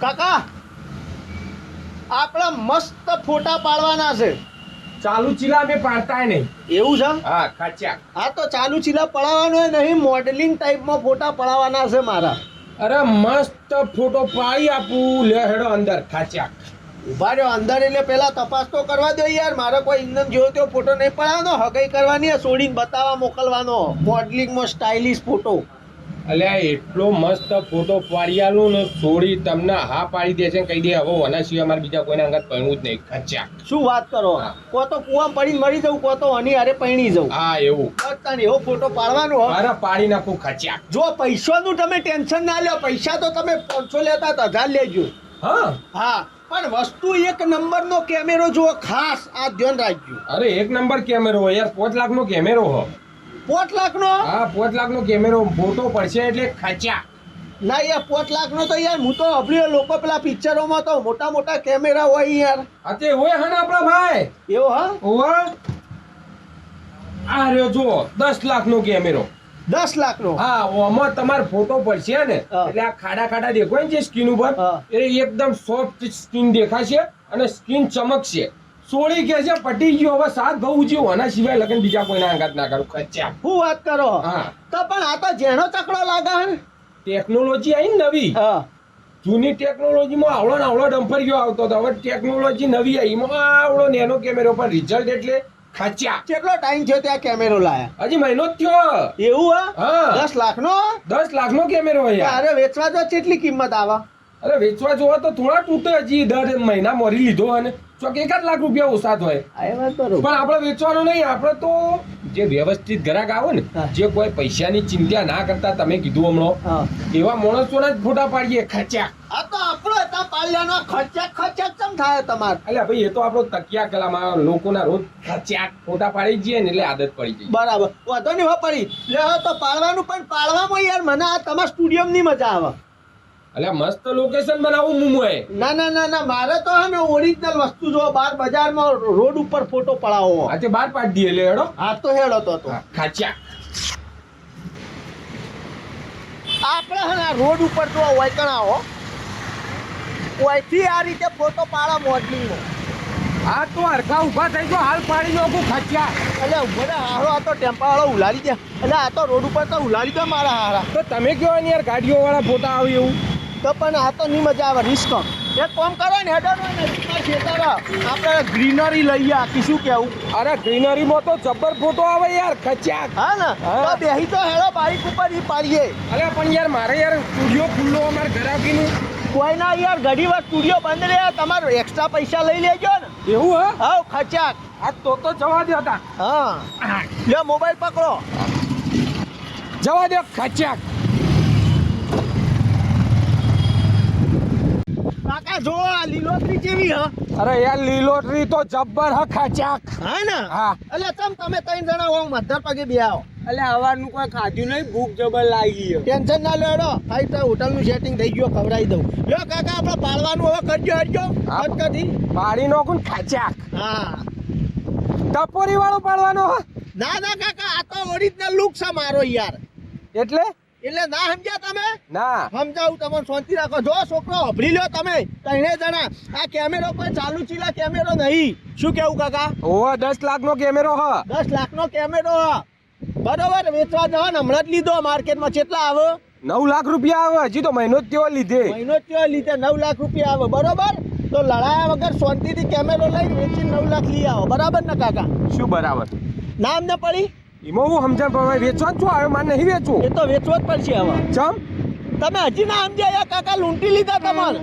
કાકા આપણા મસ્ત ફોટા પાડવાના છે. ચાલુ ચીલા અમે પાડતાય નહીં. એવું છે? હા ખાચ્યા. હા તો ચાલુ ચીલા પડાવવાનો નહીં મોડેલિંગ ટાઈપમાં ફોટા પડાવવાના છે મારા. અરે મસ્ત ફોટો પાડી આપું. લે હેડો અંદર ખાચ્યા. ઊભા રહ્યો અંદર એટલે પેલા તપાસ તો કરવા દો યાર. મારે કોઈ ઇન્દમ જોયો તો ફોટો નહીં પડાવવાનો. હગાઈ કરવાની છે, છોડીને બતાવવા મોકલવાનો. મોડલિંગમાં સ્ટાઇલિશ ફોટો અલ્યા એટલો મસ્ત ફોટો પાડી ને છોડી તમને હા પાડી દે છે કહી દે હવે વના સિવાય અમારે બીજા કોઈના અંગત પહેરવું જ નહીં. ખચ્યા શું વાત કરો. કો તો કુવા પડીને મરી જવું કો તો હની અરે પૈણી જવું હા એવું. બસ એવો ફોટો પાડવાનો. અરે પાડી નાખું ખચ્યા જો પૈસાનું તમે ટેન્શન ના લ્યો પૈસા તો તમે પાંચસો લેતા તો હજાર લેજો. હા. હા પણ વસ્તુ એક નંબરનો કેમેરો જુઓ ખાસ આ ધ્યાન રાખજો. અરે એક નંબર કેમેરો હોય યાર પાંચ લાખ નો કેમેરો હો પોત લાખનો? હા પાંચ લાખ નો કેમેરો ફોટો પડશે એટલે ખર્ચા. ના યાર પોત લાખનો તો યાર હું તો અભળ્યો લોકો પેલા પિક્ચરોમાં તો મોટા મોટા કેમેરા હોય યાર. અતે હોય હણ ને આપણા ભાઈ? એવો હા? ઓવા આ રહ્યો જો દસ લાખ નો કેમેરો. દસ લાખનો? હા ઓમાં તમારે ફોટો પડશે ને એટલે આ ખાડા ખાડા દેખાય ને જે સ્કીન ઉપર એ એકદમ સોફ્ટ સ્કીન દેખાશે અને સ્કીન ચમકશે. સોળી કે છે પટી ગયો હવે સાત બહુ ઉજ્યો આના સિવાય લગન બીજા કોઈના અંગાત ના કરું. ખચ્યા શું વાત કરો? હા. તો પણ આ તો જેનો ચકડો લાગે હે ટેકનોલોજી આવી ને નવી. હા. જૂની ટેકનોલોજીમાં આવડો ને આવડો ડમ્પર ગયો આવતો હતો હવે ટેકનોલોજી નવી આવી એમાં આવડો નેનો કેમેરો પર રિઝલ્ટ એટલે ખચ્યા. કેટલો ટાઈમ થયો ત્યાં કેમેરો લાયા? હજી મહિનો જ થયો. એવું હા? હા. લાખ લાખનો? દસ લાખ નો કેમેરો અરે વેચવા જો કેટલી કિંમત આવે? અરે વેચવા જોવા તો થોડા તૂટે હજી. દર મહિના મોરી લીધો અને ચોક જ લાખ રૂપિયા ઓછા બરોબર. પણ આપણે વેચવાનો નહીં આપણે તો જે વ્યવસ્થિત ગ્રાહક આવે ને જે કોઈ પૈસાની ચિંતા ના કરતા તમે કીધું હમણાં એવા માણસોના જ ફોટા પાડીએ ખાચ્યા. આ તો આપણો પાલ્યાનો ખર્ચા ખર્ચા કેમ થાય તમાર? એટલે ભાઈ એ તો આપણો તકિયા કલામાં લોકોના રોજ ખાચ્યા ફોટા પાડી જઈએ ને એટલે આદત પડી જાય બરાબર. વાંધો નહીં હો પડી લે તો પાડવાનું પણ પાડવામાં યાર મને આ તમારા સ્ટુડિયમની મજા આવે. એટલે મસ્ત લોકેશન બનાવું મુંબઈ. ના ના ના ના મારે તો હે ને ઓરિજિનલ વસ્તુ જો બાર બજારમાં રોડ ઉપર ફોટો પડાવો. આજે બાર પાડી દઈએ એટલે હેડો. આ તો હેડો તો તો. ખાચા આપણે હે ને રોડ ઉપર જો વૈકણાઓ ઓયથી આ રીતે ફોટો પાડા મોડલિંગનો આ તો હરખા ઊભા થઈ ગયો હાલ પાડી નાખું ખાચ્યા. એટલે મને હારો આ તો ટેમ્પા વાળો ઉલાડી દે. એટલે આ તો રોડ ઉપર તો ઉલાડી દે મારા હારા. તો તમે કયો ને યાર ગાડીઓ વાળા ફોટા આવે એવું? તો પણ આ તો નહીં મજા આવે રિસ્ક એક કોમ કરો ને હેડો ને નજીકમાં ખેતર આપણે ગ્રીનરી લઈએ આખી શું કેવું અરે ગ્રીનરીમાં તો જબર ફોટો આવે યાર ખચ્યા હા ને તો બેહી તો હેડો બાઈક ઉપર ઈ પાડીએ. અરે પણ યાર મારે યાર સ્ટુડિયો ખુલ્લો અમારે ઘરાકીનું. કોઈ ના યાર ઘડી વાર સ્ટુડિયો બંધ રહે તમારે એક્સ્ટ્રા પૈસા લઈ લેજો ને. એવું હા? હાવ ખચાક આ તો તો જવા દે હતા હા. લ્યો મોબાઈલ પકડો. જવા દે ખચ્યા કાકા જો આ લીલોતરી જેવી હ? અરે યાર લીલોટરી તો જબ્બર હ ખચ્યાક હા ને? હા. એટલે ચમ તમે ત્રણ જણા હો મધર પગે બે આવો. એટલે કોઈ ખાધું નહીં ભૂખ જબર લાગી ટેન્શન ના લો હેડો ફાઈવ સ્ટાર હોટલનું સેટિંગ થઈ ગયું ખવડાવી દઉં. લ્યો કાકા આપણે પાડવાનું હવે કરજો હટજો હા. હટ કરી. પાડી નાખું ને હા. ટપોરી વાળો પાડવાનો હ. ના ના કાકા આ તો ઓરિજિનલ લુક છે મારો યાર. એટલે? એટલે ના સમજ્યા તમે? ના. સમજાવું તમે શાંતિ રાખો. જો છોકરો અભરી લ્યો તમે ત્રણે જણા આ કેમેરો પર ચાલુ ચીલા કેમેરો નહીં. શું કેવું કાકા? ઓહો દસ લાખ નો કેમેરો હ. દસ લાખનો કેમેરો હ. બરોબર વેચવા જવા ને હમણાં જ લીધો માર્કેટમાં કેટલા આવે? નવ લાખ રૂપિયા આવે હજી તો મહિનો જ તેઓ લીધે. મહિનો થયો લીધે નવ લાખ રૂપિયા આવે બરોબર? તો લડાયા વગર શાંતિથી કેમેરો લઈ વેચી નવ લાખ લઈ આવો. બરાબર ને કાકા? શું બરાબર? નામ ને પડી? એમાં હું સમજણ પણ વેચવાનું છું આવ્યો મારે નહીં વેચવું. એ તો વેચવો જ પડશે હવે ચમ? તમે હજી ના સમજ્યા કાકા લૂંટી લીધા તમારે.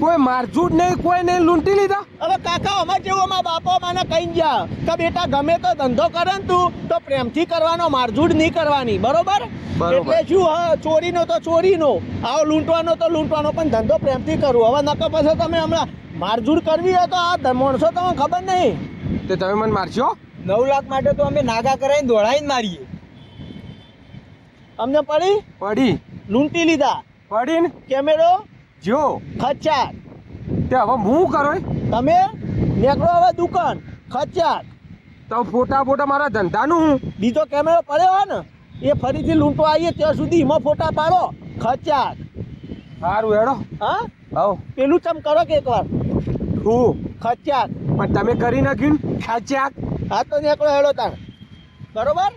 કોઈ મારઝૂડ નહીં કોઈ નહીં લૂંટી લીધા. હવે કાકા અમાર જેવો અમાર બાપો મને કહી ગયા કે બેટા ગમે તો ધંધો કરે ને તું તો પ્રેમથી કરવાનો મારઝૂડ નહીં કરવાની. બરોબર? બરોબર. એટલે શું હા ચોરીનો તો ચોરીનો. આવો લૂંટવાનો તો લૂંટવાનો પણ ધંધો પ્રેમથી કરવો હવે નકર પછી તમે હમણાં મારઝૂડ કરવી હોય તો આ માણસો તમને ખબર નહીં. તે તમે મને મારશો? નવ લાખ માટે તો અમે નાગા કરાવીને દોડાવીને મારીએ. અમને પડી? પડી. લૂંટી લીધા. પડીને કેમેરો? જો. ખચાક તે હવે હું કરો તમે? નીકળો હવે દુકાન. ખચાક તો ફોટા ફોટા મારા ધંધાનું હું? બીજો કેમેરો પડ્યો ને એ ફરીથી લૂંટો આવીએ ત્યાં સુધી એમાં ફોટા પાડો. ખચાક સારું હેડો. હા? હવ પેલું ચમ કરો કે એકવાર? હું? ખચાક પણ તમે કરી નાખ્યું ને? ખાચ્યાક હા તો નીકળો હેડો તાણ. બરોબર?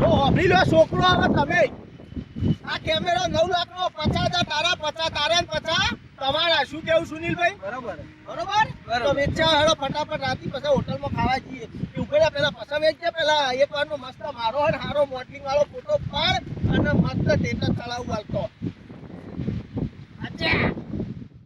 જો હોભળી લો છોકરો આવે તમે. આ કેમેરા નવ લાખ નો પચાસ હજાર તારા પચાસ તારા પચાસ. તમારા શું કેવું સુનિલભાઈ? બરોબર. બરોબર? તો વેચા હેડો ફટાફટ રાતી પછી હોટલમાં ખાવા જઈએ. એ ઉભેલા પેલા પૈસા વેચજે પેલા એક વાર નો મસ્ત મારો હે હારો મોડલિંગ વાળો ફોટો પાડ અને મસ્ત સ્ટેટસ ચડાવું હાલતો